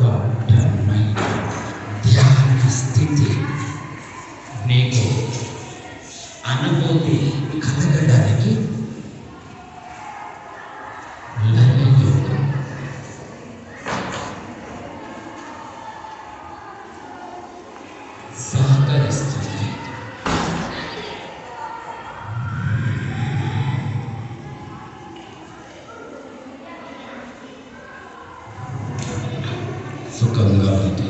గాఢమైన ధ్యాన స్థితి నీకు అనుభూతి కలగడానికి సుఖంగా ఉంది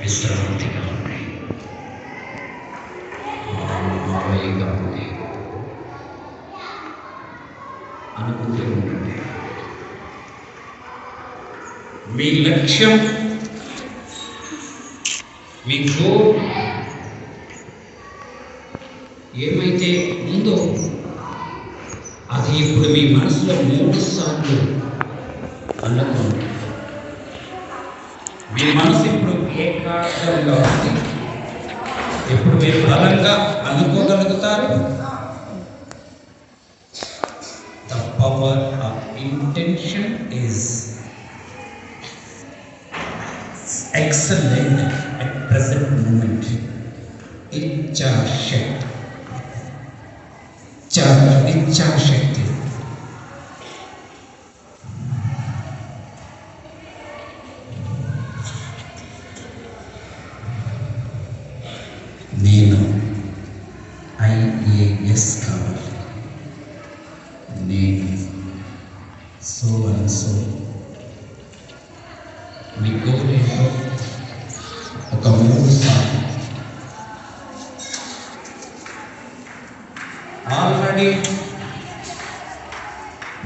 విశ్రాంతిగా ఉంది హాయిగా ఉంది అనుకుంటూ ఉంటుంది మీ లక్ష్యం మీ గోల్ ఏమైతే ఉందో అది ఇప్పుడు మీ మనసులో మూడు సార్లు అనుకోండి మీ మనసు ఇప్పుడు ఏకాగ్రంగా ఉంది ఇప్పుడు మీరు బలంగా అనుకోగలుగుతారు the power of intention is excellent at present moment ఇచ్ఛాశక్తి చాలా నేను ఐఏఎస్ కావాలి. నేను సో అండ్ సో మీ గోల్ ఏంటో ఒక మూడు సార్లు ఆల్రెడీ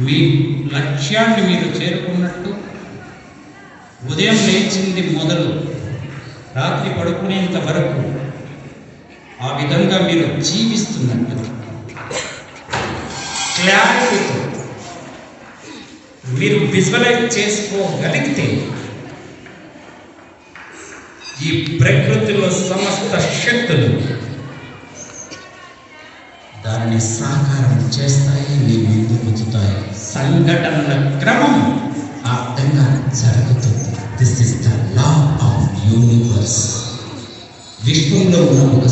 మీ లక్ష్యాన్ని మీరు చేరుకున్నట్టు ఉదయం లేచింది మొదలు రాత్రి పడుకునేంత వరకు ఆ విధంగా మీరు జీవిస్తున్నట్టు. క్లారిటీతో మీరు విజువలైజ్ చేసుకోగలిగితే ఈ ప్రకృతిలో సమస్త శక్తులు దానిని సాకారం చేస్తాయి నీ ముందు ఉంచుతాయి సంఘటనల క్రమం ఆ విధంగా జరుగుతుంది. This is the law of universe విశ్వంలో ఉన్న ఒక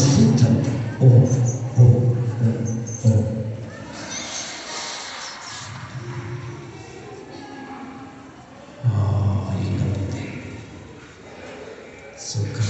So